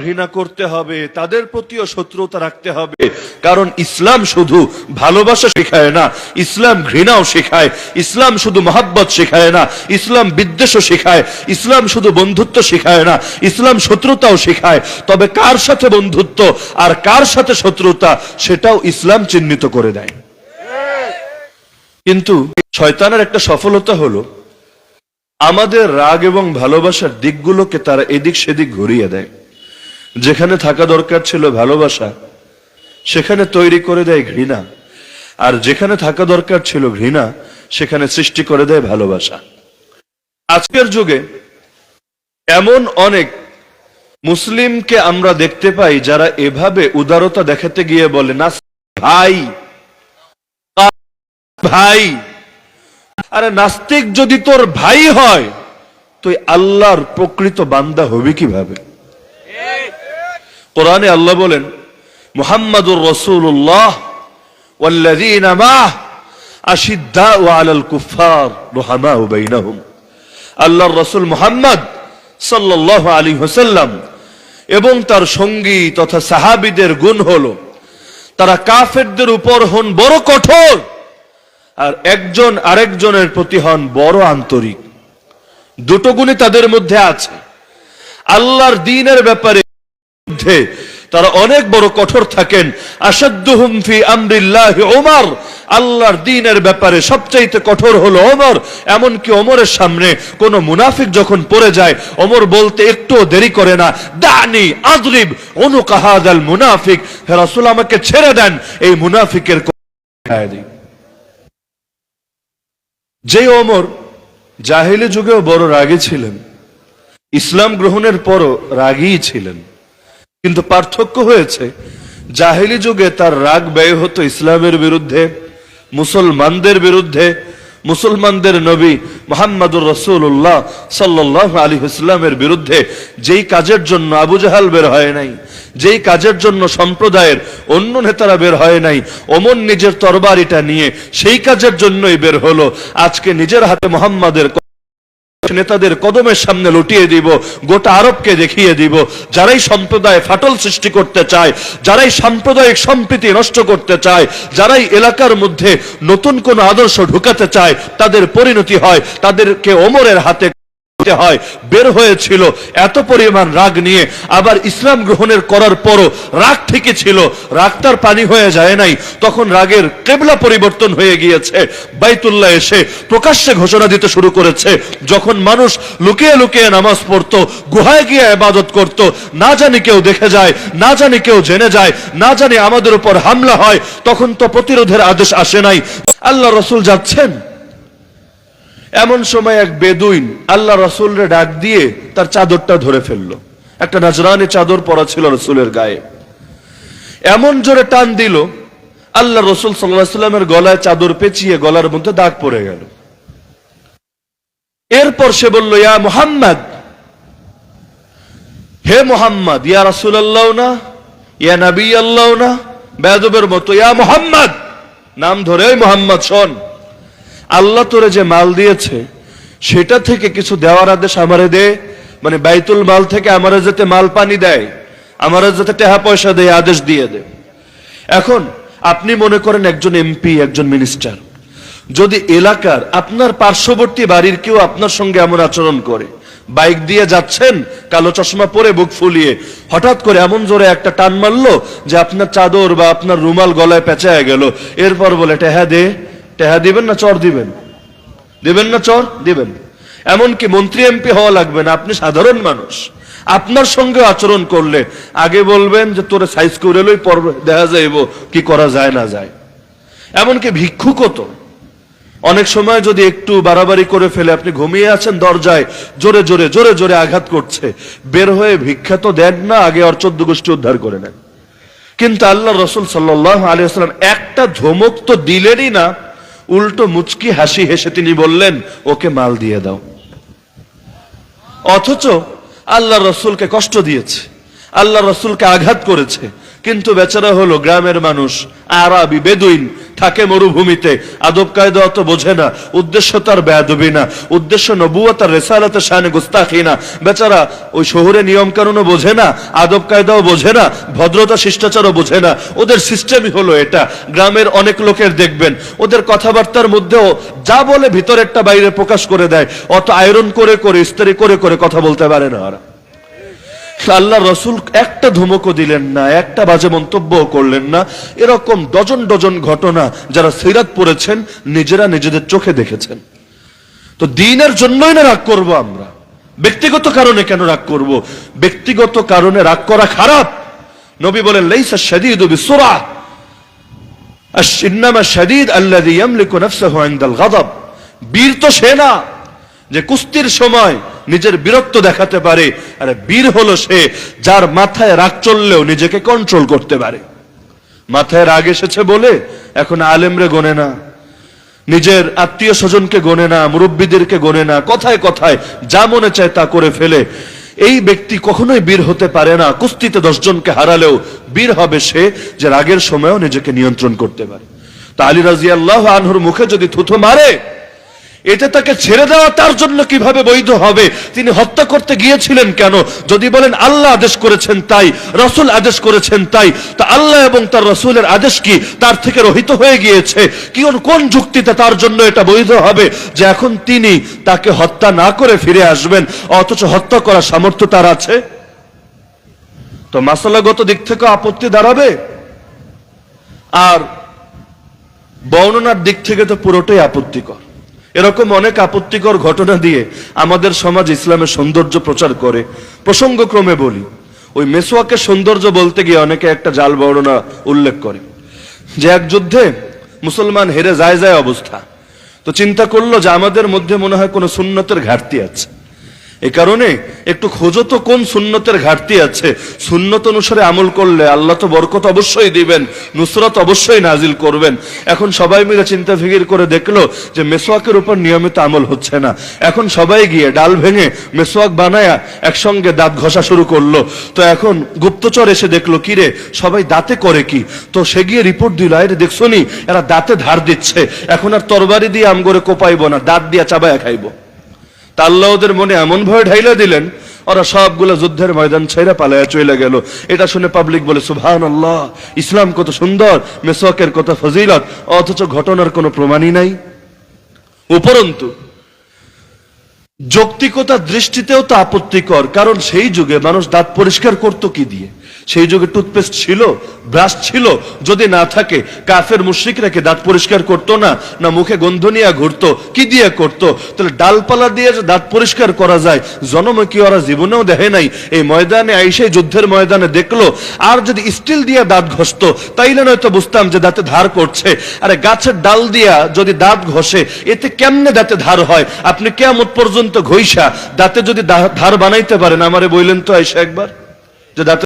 ঘৃণা করতে হবে, তাদের প্রতিও শত্রুতা রাখতে হবে। কারণ ইসলাম শুধু ভালোবাসা শেখায় না, ইসলাম ঘৃণাও শেখায়, ইসলাম শুধু মহাব্বত শেখায় না, ইসলাম বিদ্বেষও শেখায়, ইসলাম শুধু বন্ধুত্ব শেখায় না, ইসলাম শত্রুতাও শেখায়। তবে কার সাথে বন্ধুত্ব আর কার সাথে শত্রুতা, সেটাও ইসলাম চিহ্নিত করে দেয়। কিন্তু শয়তানের একটা সফলতা হলো, আমাদের রাগ এবং ভালোবাসার দিকগুলোকে তারা এদিক সেদিক ঘুরিয়ে দেয়। যেখানে থাকা দরকার ছিল ভালোবাসা, সেখানে তৈরি করে দেয় ঘৃণা। আর যেখানে থাকা দরকার ছিল ঘৃণা, সেখানে সৃষ্টি করে দেয় ভালোবাসা। আজকের যুগে এমন অনেক মুসলিমকে আমরা দেখতে পাই যারা এভাবে উদারতা দেখাতে গিয়ে বলে, না ভাই ভাই। আরে, নাস্তিক যদি তোর ভাই হয়, তুই আল্লাহর প্রকৃত বান্দা হবি কীভাবে? কোরআনে আল্লাহ বলেন মুহাম্মাদুর রসুল্লাহ والذين معه أشداء على الكفار رحماء بينهم আল্লাহর রসুল মুহাম্মদ সাল্লাল্লাহু আলাইহি ওয়াসাল্লাম এবং তার সঙ্গী তথা সাহাবীদের গুণ হলো তারা কাফেরদের উপর হন বড় কঠোর আর একজন আরেকজনের প্রতি হন বড় আন্তরিক দুটো গুণই তাদের মধ্যে আছে আল্লাহর দিনের ব্যাপারে মধ্যে তারা অনেক বড় কঠোর থাকেন। আসাদ্দুহুম ফি আমরিল্লাহ ওমর আল্লাহর দিনের ব্যাপারে সবচাইতে কঠোর হলো ওমর। এমনকি ওমরের সামনে কোন মুনাফিক যখন পড়ে যায় ওমর বলতে একটু দেরি করে না দানি আজরিব অনুকাহাদ আল মুনাফিক। হে রাসূল আমাকে ছেড়ে দেন এই মুনাফিকের যে ওমর জাহিলি যুগেও বড় রাগী ছিলেন ইসলাম গ্রহণের পরও রাগী ছিলেন। কিন্তু পার্থক্য হয়েছে, জাহিলি যুগে তার রাগ ব্যয় হতো ইসলামের বিরুদ্ধে, মুসলমানদের বিরুদ্ধে, মুসলমানদের নবী মোহাম্মদুর রসুল্লাহ সাল্লাহ আলী ইসলামের বিরুদ্ধে, যেই কাজের জন্য আবু জাহাল বের হয় নাই, যেই কাজের জন্য সম্প্রদায়ের অন্য নেতারা বের হয় নাই অমন নিজের তরবারিটা নিয়ে সেই কাজের জন্যই বের হলো। আজকে নিজের হাতে মোহাম্মদের নেতাদের কদমের সামনে লুটিয়ে দিব, গোটা আরবকে দেখিয়ে দিব। যারাই সম্প্রদায় ফাটল সৃষ্টি করতে চায়, যারাই সাম্প্রদায়িক সম্প্রীতি নষ্ট করতে চায়, যারাই এলাকার মধ্যে নতুন কোন আদর্শ ঢুকাতে চায়, তাদের পরিণতি হয়, তাদেরকে ওমরের হাতে হয়, বের হয়েছিল, এত পরিমাণ রাগ নিয়ে। আবার ইসলাম গ্রহণের করার পরও রাগ ঠিকই ছিল পানি হয়ে যায় নাই। তখন রাগের কেবলা পরিবর্তন হয়ে গিয়েছে। বাইতুল্লাহ এসে প্রকাশ্যে ঘোষণা দিতে শুরু করেছে, যখন মানুষ লুকিয়ে লুকিয়ে নামাজ পড়তো, গুহায় গিয়ে ইবাদত করত, না জানি কেউ দেখে যায়, না জানি কেউ জেনে যায়, না জানি আমাদের উপর হামলা হয়, তখন তো প্রতিরোধের আদেশ আসে নাই। আল্লাহ রসুল যাচ্ছেন। এমন সময় এক বেদুইন আল্লাহ রসুলরে ডাক দিয়ে তার চাদরটা ধরে ফেলল। একটা নাজরানি চাদর পরা ছিল রসুলের গায়ে। এমন জোরে টান দিল, আল্লাহ রসুল সাল্লামের গলায় চাদর পেঁচিয়ে গলার মধ্যে দাগ পড়ে গেল। এরপর সে বলল, ইয়া মুহাম্মদ, হে মোহাম্মদ, ইয়া রাসুল আল্লাহ না, ইয়া নবী আল্লাহ না বেদবের মতো, ইয়া মোহাম্মদ, নাম ধরে মোহাম্মদ শোন। আল্লাহ তোরে যে মাল দিয়েছে, সেটা থেকে কিছু দেওয়ার আদেশ আমারে দে। মানে বাইতুল মাল থেকে আমারে যাতে মাল পানি দেয়, আমারে যাতে টাকা পয়সা দেয়, আদেশ দিয়ে দে। এখন আপনি মনে করেন একজন এমপি, একজন মিনিস্টার। যদি এলাকার আপনার পার্শ্ববর্তী বাড়ির কেউ আপনার সঙ্গে এমন আচরণ করে, বাইক দিয়ে যাচ্ছেন, কালো চশমা পরে বুক ফুলিয়ে, হঠাৎ করে এমন জোরে একটা টান মারলো যে আপনার চাদর বা আপনার রুমাল গলায় পেঁচায় গেল, এরপর বলে, টেহা দে। টেহা দিবেন না চর দিবেন? দিবেন না চর? দিবেন। এমনকি মন্ত্রী এমপি হওয়া লাগবে না, আপনি সাধারণ মানুষ। আপনার সঙ্গে আচরণ করলে আগে বলবেন যে তোরে সাইজ করে লই পর্ব দেখা যাইব কি করা যায়, না যায়। এমনকি ভিক্ষুকও তো। অনেক সময় যদি একটু বাড়াবাড়ি করে ফেলে আপনি ঘুমিয়ে আছেন, দরজায় জোরে জোরে জোরে জোরে আঘাত করছে, বের হয়ে ভিক্ষা তো দেন না, আগে ওর চোদ্দ গোষ্ঠী উদ্ধার করে নেন। কিন্তু আল্লাহ রসুল সাল্লাহ আলিয়াল্লাম একটা ধমক তো দিলেনই না। উল্টো মুচকি হাসি হেসে তিনি বললেন, ওকে মাল দিয়ে দাও। অথচ আল্লাহ রসুলকে কষ্ট দিয়েছে, আল্লাহ রসুলকে আঘাত করেছে কিন্তু বেচারা হলো গ্রামের মানুষ, আরবি, বেদুইন, থাকে মরুভূমিতে। আদব কায়দা অত বোঝে না, উদ্দেশ্য তার বেয়াদবি না, উদ্দেশ্য নবুয়া তার রেসালাতে শানে গুস্তাখি না। বেচারা ওই শহরে নিয়ম কানুনও বোঝে না, আদব কায়দাও বোঝে না, ভদ্রতা, শিষ্টাচারও বোঝে না। ওদের সিস্টেমই হলো এটা, গ্রামের অনেক লোকের দেখবেন, ওদের কথাবার্তার মধ্যেও যা বলে ভিতরেরটা বাইরে প্রকাশ করে দেয়, অত আয়রন করে করে, ইস্তারি করে করে কথা বলতে পারে না ওরা। আল্লাহ রসুল একটা ধমকও দিলেন না, একটা বাজে মন্তব্য করলেন না। এরকম ডজন ডজন ঘটনা যারা সিরাত পড়েছেন, নিজেরা নিজেদের চোখে দেখেছেন। তো দিনের জন্যই না রাগ করব আমরা? ব্যক্তিগত কারণে কেন রাগ করব? ব্যক্তিগত কারণে রাগ করা খারাপ। নবী বলেন, লাইসা শাদীদু বিসুরা। ইন্নামা শাদীদ আল্লাযী ইয়ামলিকু নাফসাহু ইনদাল গাদাব। বীর তো সে না। যে কুস্তির সময় নিজের বীরত্ব দেখাতে পারে, আর বীর হলো সে যার মাথায় রাগ চললেও নিজেকে কন্ট্রোল করতে পারে। মাথায় রাগ এসেছে বলে এখন আলেমরে গনে না, নিজের আত্মীয় স্বজনকে গনে না, মুরব্বীদেরকে গনে না, কথায় কথায় যা মনে চায় তা করে ফেলে। এই ব্যক্তি কখনোই বীর হতে পারে না, কুস্তিতে দশজনকে হারালেও বীর হবে সে যে রাগের সময়ও নিজেকে নিয়ন্ত্রণ করতে পারে। তা আলী রাজি আল্লাহ আনহুর মুখে যদি থুথু মারে এটা তাকে ছেড়ে দেওয়া তার জন্য কীভাবে বৈধ হবে? তিনি হত্যা করতে গিয়েছিলেন কেন? যদি বলেন, আল্লাহ আদেশ করেছেন তাই, রসুল আদেশ করেছেন তাই, তা আল্লাহ এবং তার রসুলের আদেশ কি তার থেকে রহিত হয়ে গিয়েছে? কি কোন যুক্তিতে তার জন্য এটা বৈধ হবে? যে এখন তিনি তাকে হত্যা না করে ফিরে আসবেন, অথচ হত্যা করার সামর্থ্য তার আছে? তো মাসালাগত দিক থেকে আপত্তি দাঁড়াবে? আর বর্ণনার দিক থেকে তো পুরোটাই আপত্তিকর। এরকম অনেক আপত্তিকর ঘটনা দিয়ে আমাদের সমাজ ইসলামের সৌন্দর্য প্রচার করে। প্রসঙ্গক্রমে বলি, ওই মেসোয়াকে সৌন্দর্য বলতে গিয়ে অনেকে একটা জাল বর্ণনা উল্লেখ করে যে এক যুদ্ধে মুসলমান হেরে যায় যায় অবস্থা। তো চিন্তা করল যে আমাদের মধ্যে মনে হয় কোনো সুন্নতের ঘাটতি আছে। এ কারণে একটু খোঁজো তো কোন সুন্নতের ঘাটতি আছে। সুন্নত অনুসারে আমল করলে আল্লাহ তো বরকত অবশ্যই দিবেন, নুসরত অবশ্যই নাজিল করবেন। এখন সবাই মিলে চিন্তা ফিকির করে দেখল যে মেসোয়াকের উপর নিয়মিত আমল হচ্ছে না। এখন সবাই গিয়ে ডাল ভেঙে মেসোয়াক বানায়া একসঙ্গে দাঁত ঘষা শুরু করল। তো এখন গুপ্তচর এসে দেখল, কি রে, সবাই দাঁতে করে কি? তো সে গিয়ে রিপোর্ট দিল, আরে দেখছ নি, এরা দাঁতে ধার দিচ্ছে। এখন আর তরবারি দিয়ে আম করে কোপাইবো না, দাঁত দিয়ে চাবায়া খাইবো। তা মনে এমন ভয় ঢাইলা দিলেন, ওরা সবগুলো যুদ্ধের ময়দান ছেড়ে পালায়া চলে গেল। এটা শুনে পাবলিক বলে সুভান আল্লাহ ইসলাম কত সুন্দর, মেসকের কত ফজিলত, অথচ ঘটনার কোনো প্রমাণই নাই। উপরন্তু যৌক্তিকতার দৃষ্টিতেও তো আপত্তিকর, কারণ সেই যুগে মানুষ দাঁত পরিষ্কার করতো কি দিয়ে? সেই যুগে টুথপেস্ট ছিল, ব্রাশ ছিল, যদি না থাকে কাফের মুশ্রিকরা কি দাঁত পরিষ্কার করতো না না মুখে গন্ধ নিয়ে ঘুরতো, কি দিয়ে করতো? তাহলে ডালপালা দিয়ে যে দাঁত পরিষ্কার করা যায়, জনমে কি ওরা জীবনেও দেখে নাই? এই ময়দানে আইসে যুদ্ধের ময়দানে দেখল, আর যদি স্টিল দিয়ে দাঁত ঘষতো, তাইলে নয়তো বুঝতাম যে দাঁতে ধার করছে। আরে গাছের ডাল দিয়া যদি দাঁত ঘষে, এতে কেমনে দাঁতে ধার হয়? আপনি কেমন পর্যন্ত ঘইসা দাঁতে যদি ধার বানাইতে পারেন আমারে বইলেন তো আইসা একবার। যে দাঁতে